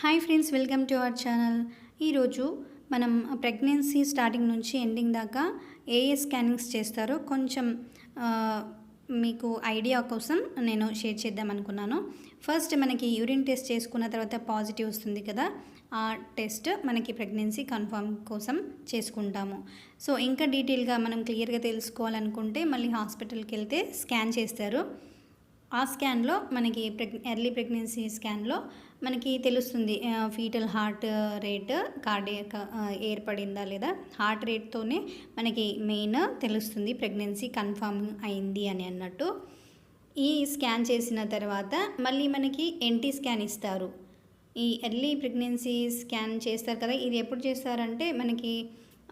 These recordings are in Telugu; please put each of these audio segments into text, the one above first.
Hi friends welcome to our channel. ఈరోజు మనం ప్రెగ్నెన్సీ స్టార్టింగ్ నుంచి ఎండింగ్ దాకా ఏ ఏ స్కానింగ్స్ చేస్తారో కొంచెం మీకు ఐడియా కోసం నేను షేర్ చేద్దాం అనుకున్నాను. ఫస్ట్ మనకి యూరిన్ టెస్ట్ చేసుకున్న తర్వాత పాజిటివ్ వస్తుంది కదా ఆ టెస్ట్ మనకి ప్రెగ్నెన్సీ కన్ఫర్మ్ కోసం చేసుకుంటాము. సో ఇంకా డీటెయిల్గా మనం క్లియర్గా తెలుసుకోవాలనుకుంటే మళ్ళీ హాస్పిటల్కి వెళ్తే స్కాన్ చేస్తారు. ఆ స్కాన్లో మనకి ప్రెగ్ ఎర్లీ ప్రెగ్నెన్సీ స్కాన్లో మనకి తెలుస్తుంది ఫీటల్ హార్ట్ రేట్ కార్డియక్ ఏర్పడిందా లేదా? హార్ట్ రేట్తోనే మనకి మెయిన్ తెలుస్తుంది ప్రెగ్నెన్సీ కన్ఫర్మ్ అయింది అని అన్నట్టు. ఈ స్కాన్ చేసిన తర్వాత మళ్ళీ మనకి ఎన్టీ స్కాన్ ఇస్తారు. ఈ ఎర్లీ ప్రెగ్నెన్సీ స్కాన్ చేస్తారు కదా ఇది ఎప్పుడు చేస్తారంటే మనకి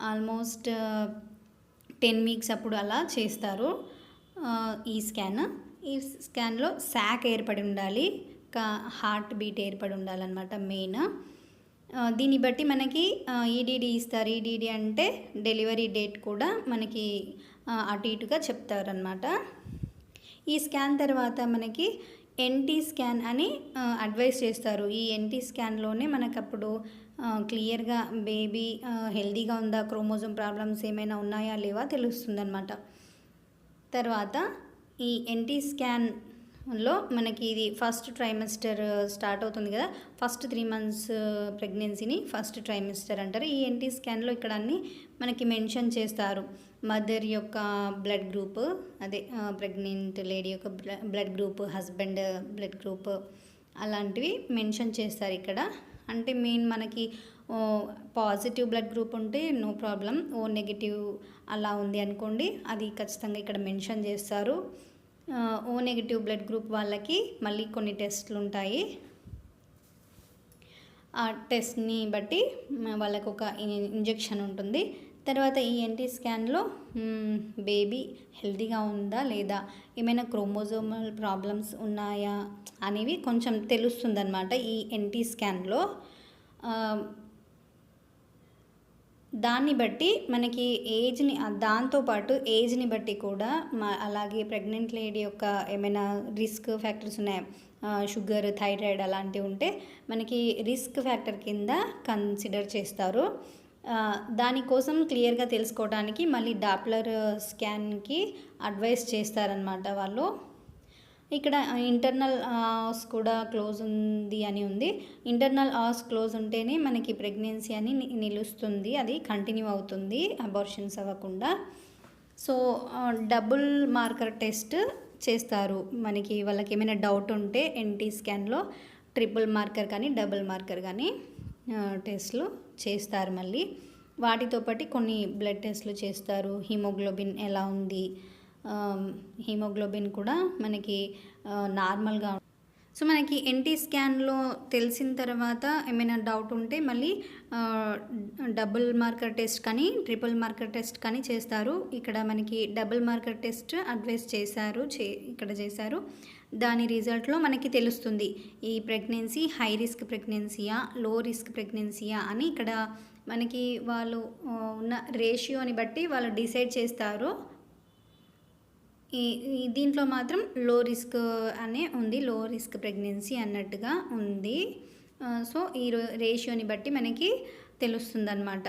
ఆల్మోస్ట్ టెన్ వీక్స్ అప్పుడు అలా చేస్తారు. ఈ స్కాన్ ఈ స్కాన్లో శాక్ ఏర్పడి ఉండాలి. హార్ట్ బీట్ ఏర్పడి ఉండాలన్నమాట మెయిన్. దీన్ని బట్టి మనకి ఈడీడీ ఇస్తారు. ఈడీడీ అంటే డెలివరీ డేట్ కూడా మనకి అటు ఇటుగా చెప్తారనమాట ఈ స్కాన్ తర్వాత మనకి ఎన్టీ స్కాన్ అని అడ్వైస్ చేస్తారు. ఈ ఎన్టీ స్కాన్లోనే మనకు అప్పుడు క్లియర్గా బేబీ హెల్దీగా ఉందా క్రోమోజోమ్ ప్రాబ్లమ్స్ ఏమైనా ఉన్నాయా లేవా తెలుస్తుందన్నమాట. తర్వాత ఈ ఎన్టీ స్కాన్ లో మనకి ఇది ఫస్ట్ ట్రైమెస్టర్ స్టార్ట్ అవుతుంది కదా. ఫస్ట్ త్రీ మంత్స్ ప్రెగ్నెన్సీని ఫస్ట్ ట్రైమెస్టర్ అంటారు. ఈ ఎన్టీ స్కాన్లో ఇక్కడ అన్ని మనకి మెన్షన్ చేస్తారు. మదర్ యొక్క బ్లడ్ గ్రూప్ అదే uh, ప్రెగ్నెంట్ లేడీ యొక్క blood group husband blood group అలాంటివి మెన్షన్ చేస్తారు ఇక్కడ. అంటే మెయిన్ మనకి పాజిటివ్ బ్లడ్ గ్రూప్ ఉంటే నో ప్రాబ్లం ఓ నెగిటివ్ అలా ఉంది అనుకోండి అది ఖచ్చితంగా ఇక్కడ మెన్షన్ చేస్తారు. ఓ నెగిటివ్ బ్లడ్ గ్రూప్ వాళ్ళకి మళ్ళీ కొన్ని టెస్ట్లు ఉంటాయి. ఆ టెస్ట్ని బట్టి వాళ్ళకు ఒక ఇంజెక్షన్ ఉంటుంది. తర్వాత ఈ ఎన్టీ స్కాన్లో బేబీ హెల్తీగా ఉందా లేదా ఏమైనా క్రోమోజోమల్ ప్రాబ్లమ్స్ ఉన్నాయా అనేవి కొంచెం తెలుస్తుందన్నమాట ఈ ఎన్టీ స్కాన్లో దాన్ని బట్టి మనకి ఏజ్ని దాంతోపాటు ఏజ్ని బట్టి కూడా మా అలాగే ప్రెగ్నెంట్ లేడీ యొక్క ఏమైనా రిస్క్ ఫ్యాక్టర్స్ ఉన్నాయి? షుగర్ థైరాయిడ్ అలాంటివి ఉంటే మనకి రిస్క్ ఫ్యాక్టర్ కింద కన్సిడర్ చేస్తారు. దానికోసం క్లియర్గా తెలుసుకోవడానికి మళ్ళీ డాప్లర్ స్కాన్కి అడ్వైస్ చేస్తారనమాట వాళ్ళు. ఇక్కడ ఇంటర్నల్ ఆస్ కూడా క్లోజ్ ఉంది అని ఉంది. ఇంటర్నల్ ఆస్ క్లోజ్ ఉంటేనే మనకి ప్రెగ్నెన్సీ అని ని- నిలుస్తుంది. అది కంటిన్యూ అవుతుంది అబార్షన్స్ అవ్వకుండా. సో డబుల్ మార్కర్ టెస్ట్ చేస్తారు. మనకి వాళ్ళకి ఏమైనా డౌట్ ఉంటే ఎన్టీ స్కాన్లో ట్రిపుల్ మార్కర్ కానీ డబుల్ మార్కర్ కానీ టెస్ట్లు చేస్తారు మళ్ళీ. వాటితో పాటు కొన్ని బ్లడ్ టెస్ట్లు చేస్తారు. హిమోగ్లోబిన్ ఎలా ఉంది? హీమోగ్లోబిన్ కూడా మనకి నార్మల్గా సో మనకి ఎన్టీ స్కాన్లో తెలిసిన తర్వాత ఏమైనా డౌట్ ఉంటే మళ్ళీ డబుల్ మార్కర్ టెస్ట్ కానీ ట్రిపుల్ మార్కర్ టెస్ట్ కానీ చేస్తారు. ఇక్కడ మనకి డబుల్ మార్కర్ టెస్ట్ అడ్వైస్ చేశారు చే ఇక్కడ చేశారు. దాని రిజల్ట్లో మనకి తెలుస్తుంది. ఈ ప్రెగ్నెన్సీ హై రిస్క్ ప్రెగ్నెన్సీయా లో రిస్క్ ప్రెగ్నెన్సీయా అని ఇక్కడ మనకి వాళ్ళు ఉన్న రేషియోని బట్టి వాళ్ళు డిసైడ్ చేస్తారు. ఈ దీంట్లో మాత్రం లో రిస్క్ అనే ఉంది లో రిస్క్ ప్రెగ్నెన్సీ అన్నట్టుగా ఉంది. సో ఈ రో- రేషియోని బట్టి మనకి తెలుస్తుందన్నమాట.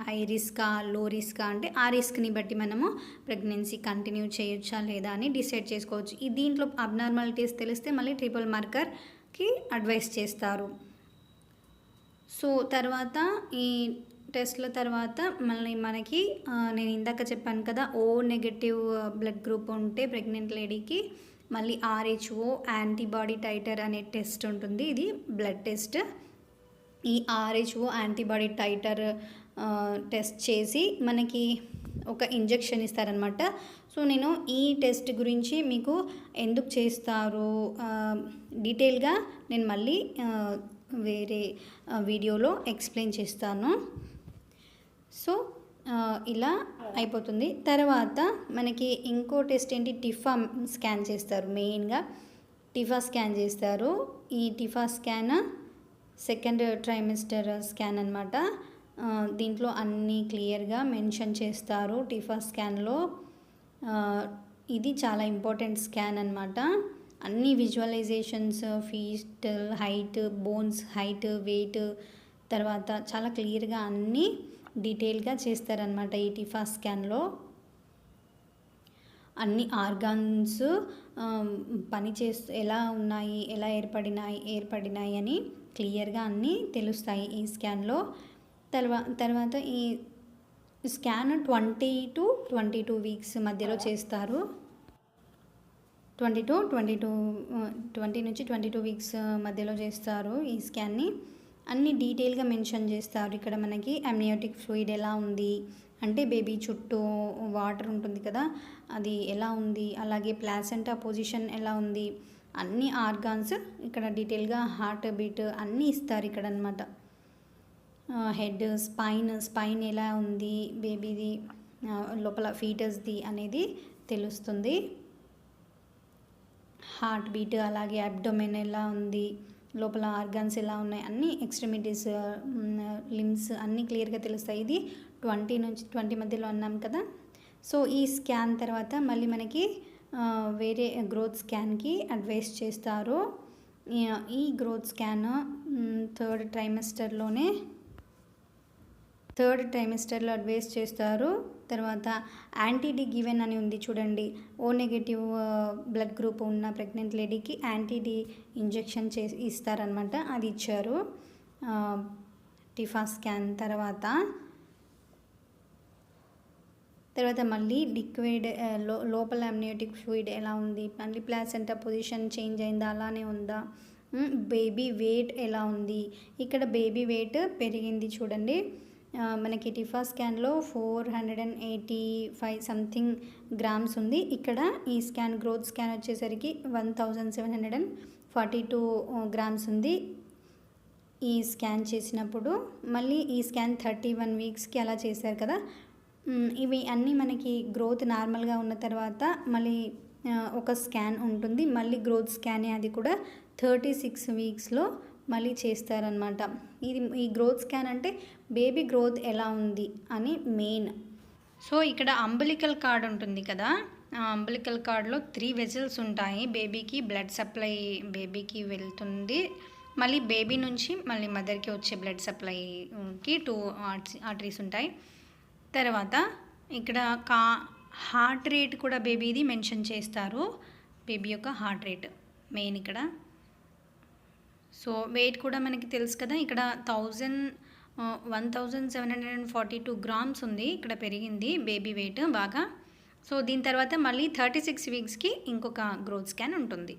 హై రిస్కా లో రిస్కా అంటే ఆ రిస్క్ని బట్టి మనము ప్రెగ్నెన్సీ కంటిన్యూ చేయొచ్చా లేదా అని డిసైడ్ చేసుకోవచ్చు. ఈ దీంట్లో అబ్నార్మాలిటీస్ తెలిస్తే మళ్ళీ ట్రిపుల్ మార్కర్కి అడ్వైస్ చేస్తారు. సో తర్వాత ఈ టెస్ట్ల తర్వాత మళ్ళీ మనకి నేను ఇందాక చెప్పాను కదా ఓ నెగటివ్ బ్లడ్ గ్రూప్ ఉంటే ప్రెగ్నెంట్ లేడీకి మళ్ళీ ఆర్హెచ్ఓ యాంటీబాడీ టైటర్ అనే టెస్ట్ ఉంటుంది. ఇది బ్లడ్ టెస్ట్. ఈ ఆర్హెచ్ఓ యాంటీబాడీ టైటర్ టెస్ట్ చేసి మనకి ఒక ఇంజెక్షన్ ఇస్తారనమాట సో నేను ఈ టెస్ట్ గురించి మీకు ఎందుకు చేస్తారు డీటెయిల్గా నేను మళ్ళీ వేరే వీడియోలో ఎక్స్ప్లెయిన్ చేస్తాను. సో ఇలా అయిపోతుంది. తర్వాత మనకి ఇంకో టెస్ట్ ఏంటి? టిఫా స్కాన్ చేస్తారు మెయిన్గా. టిఫా స్కాన్ చేస్తారు. ఈ TIFFA scan second trimester scan అనమాట దీంట్లో అన్నీ క్లియర్గా మెన్షన్ చేస్తారు టిఫా స్కాన్లో. ఇది చాలా ఇంపార్టెంట్ స్కాన్ అనమాట అన్ని విజువలైజేషన్స్ ఫీస్ట్ హైట్ బోన్స్ హైట్ వెయిట్ తర్వాత చాలా క్లియర్గా అన్నీ డీటెయిల్గా చేస్తారనమాట ఈ టిఫా స్కాన్లో. అన్ని ఆర్గాన్స్ పని చేస్తూ ఎలా ఉన్నాయి ఎలా ఏర్పడినాయి ఏర్పడినాయి అని క్లియర్గా అన్నీ తెలుస్తాయి ఈ స్కాన్లో. తర్వా తర్వాత ఈ scan twenty two twenty two weeks మధ్యలో చేస్తారు. Twenty two twenty two twenty నుంచి ట్వంటీ టూ వీక్స్ మధ్యలో చేస్తారు ఈ స్కాన్ని. అన్ని డీటెయిల్గా మెన్షన్ చేస్తారు. ఇక్కడ మనకి అమ్నియోటిక్ ఫ్లూయిడ్ ఎలా ఉంది? అంటే బేబీ చుట్టూ వాటర్ ఉంటుంది కదా అది ఎలా ఉంది? అలాగే ప్లాసెంటా పొజిషన్ ఎలా ఉంది? అన్ని ఆర్గాన్స్ ఇక్కడ డీటెయిల్గా హార్ట్ బీట్ అన్నీ ఇస్తారు ఇక్కడ అనమాట హెడ్ స్పైన్ స్పైన్ ఎలా ఉంది? బేబీది లోపల ఫీటర్స్ది అనేది తెలుస్తుంది. హార్ట్ బీట్ అలాగే అబ్డొమెన్ ఎలా ఉంది? లోపల ఆర్గాన్స్ ఎలా ఉన్నాయి అన్ని ఎక్స్ట్రిమిటీస్ లిమ్స్ అన్నీ క్లియర్గా తెలుస్తాయి. ఇది ట్వంటీ నుంచి ట్వంటీ మధ్యలో అన్నాం కదా. సో ఈ స్కాన్ తర్వాత మళ్ళీ మనకి వేరే గ్రోత్ స్కాన్కి అడ్వైస్ చేస్తారు. ఈ గ్రోత్ స్కాన్ థర్డ్ ట్రైమెస్టర్లోనే థర్డ్ ట్రైమిస్టర్లో అడ్వైస్ చేస్తారు. తర్వాత యాంటీడీ గివెన్ అని ఉంది చూడండి. ఓ నెగిటివ్ బ్లడ్ గ్రూప్ ఉన్న ప్రెగ్నెంట్ లేడీకి యాంటీడీ ఇంజెక్షన్ చే ఇస్తారనమాట అది ఇచ్చారు. టిఫా స్కాన్ తర్వాత. తర్వాత మళ్ళీ uh, లిక్విడ్ లోపల అమ్నియోటిక్ ఫ్లూయిడ్ ఎలా ఉంది? మళ్ళీ ప్లాసెంటా పొజిషన్ చేంజ్ అయిందా? అలానే ఉందా? బేబీ వెయిట్ ఎలా ఉంది? ఇక్కడ బేబీ వెయిట్ పెరిగింది చూడండి. మనకి TIFFA స్కాన్లో four hundred and eighty five something grams ఉంది. ఇక్కడ ఈ స్కాన్ గ్రోత్ స్కాన్ వచ్చేసరికి one thousand seven hundred and forty two grams ఉంది ఈ స్కాన్ చేసినప్పుడు. మళ్ళీ ఈ స్కాన్ థర్టీ వన్ వీక్స్కి అలా చేశారు కదా. ఇవి అన్నీ మనకి గ్రోత్ నార్మల్గా ఉన్న తర్వాత మళ్ళీ ఒక స్కాన్ ఉంటుంది. మళ్ళీ గ్రోత్ స్కానే అది కూడా థర్టీ సిక్స్ వీక్స్లో మళ్ళీ చేస్తారనమాట ఇది ఈ గ్రోత్ స్కాన్ అంటే బేబీ గ్రోత్ ఎలా ఉంది అని మెయిన్. సో ఇక్కడ అంబలికల్ కార్డ్ ఉంటుంది కదా. ఆ అంబలికల్ కార్డ్లో త్రీ వెజల్స్ ఉంటాయి. బేబీకి బ్లడ్ సప్లై బేబీకి వెళ్తుంది. మళ్ళీ బేబీ నుంచి మళ్ళీ మదర్కి వచ్చే బ్లడ్ సప్లైకి టూ ఆర్టరీస్ ఉంటాయి. తర్వాత ఇక్కడ కా హార్ట్ రేట్ కూడా బేబీది మెన్షన్ చేస్తారు. బేబీ యొక్క హార్ట్ రేట్ మెయిన్ ఇక్కడ. సో వెయిట్ కూడా మనకి తెలుసు కదా ఇక్కడ thousand one thousand seven hundred and forty two grams ఉంది ఇక్కడ పెరిగింది బేబీ వెయిట్ బాగా. సో దీని తర్వాత మళ్ళీ థర్టీ సిక్స్ వీక్స్కి ఇంకొక గ్రోత్ స్కాన్ ఉంటుంది.